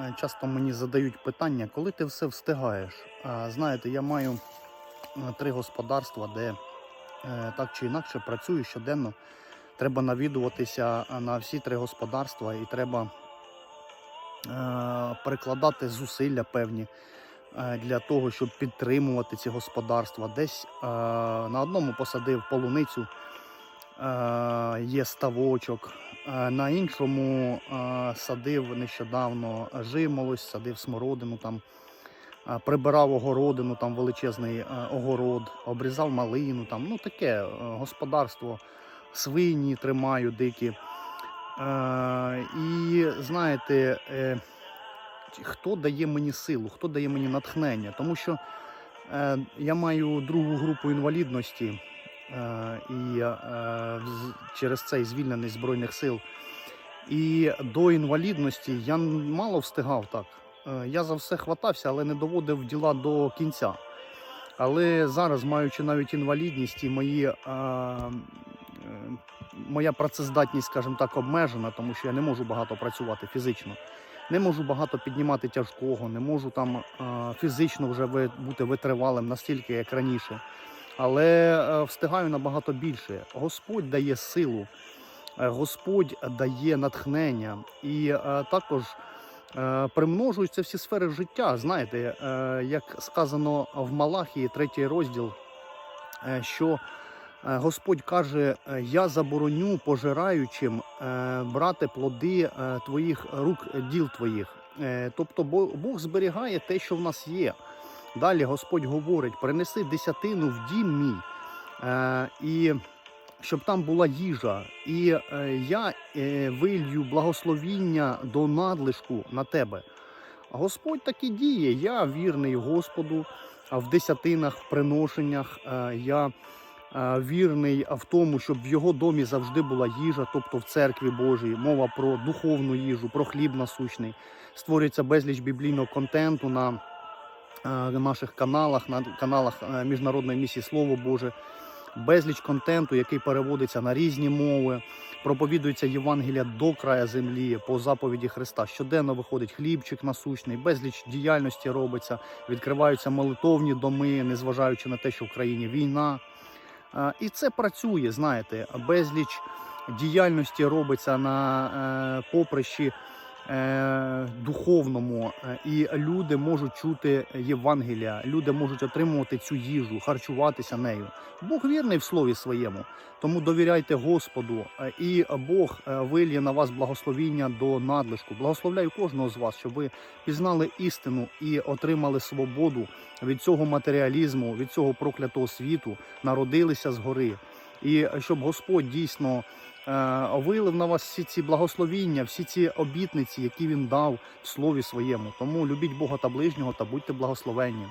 Е, Часто мені задають питання, коли ти все встигаєш. Знаєте, я маю е, три господарства, де е, так чи інакше працюю щоденно. Треба навідуватися на всі три господарства і треба перекладати зусилля певні для того, щоб підтримувати ці господарства. Десь на одному посадив полуницю, є ставочок, на іншому е, садив нещодавно жимолость, садив смородину там. е, Прибирав огородину, там величезний е, огород, обрізав малину, там, ну таке е, господарство, свині тримаю дикі. Е, і знаєте, е, хто дає мені силу, хто дає мені натхнення? Тому що е, я маю другу групу інвалідності е, і е, через це і звільнений Збройних сил. І до інвалідності я мало встигав так. Е, Я за все хватався, але не доводив діла до кінця. Але зараз, маючи навіть інвалідність, і мої, е, е, моя працездатність, скажімо так, обмежена, тому що я не можу багато працювати фізично. Не можу багато піднімати тяжкого, не можу там е, фізично вже бути витривалим настільки, як раніше. Але е, встигаю набагато більше. Господь дає силу, е, Господь дає натхнення. І е, також примножуються всі сфери життя. Знаєте, як сказано в Малахії, третій розділ, що Господь каже: Я забороню пожираючим брати плоди твоїх рук, діл твоїх. Тобто Бог зберігає те, що в нас є. Далі Господь говорить: принеси десятину в дім мій. Е, і щоб там була їжа, і е, я е, вилью благословіння до надлишку на тебе. Господь так і діє. Я вірний Господу в десятинах, в приношеннях. Е, Я е, вірний в тому, щоб в його домі завжди була їжа, тобто в церкві Божій, мова про духовну їжу, про хліб насущний. Створюється безліч біблійного контенту на наших каналах, на каналах е, Міжнародної місії Слово Боже безліч контенту, який переводиться на різні мови. Проповідується Євангелія до края землі по заповіді Христа. Щоденно виходить хлібчик насущний, безліч діяльності робиться, відкриваються молитовні доми, незважаючи на те, що в країні війна. Е, І це працює, знаєте, безліч діяльності робиться на е, поприщі е, духовному, е, і люди можуть чути Євангелія, люди можуть отримувати цю їжу, харчуватися нею. Бог вірний в слові своєму, тому довіряйте Господу, е, і Бог е, вильє на вас благословіння до надлишку. Благословляю кожного з вас, щоб ви пізнали істину і отримали свободу від цього матеріалізму, від цього проклятого світу, народилися згори. І щоб Господь дійсно е, вилив на вас всі ці благословіння, всі ці обітниці, які він дав в слові своєму. Тому любіть Бога та ближнього та будьте благословенні.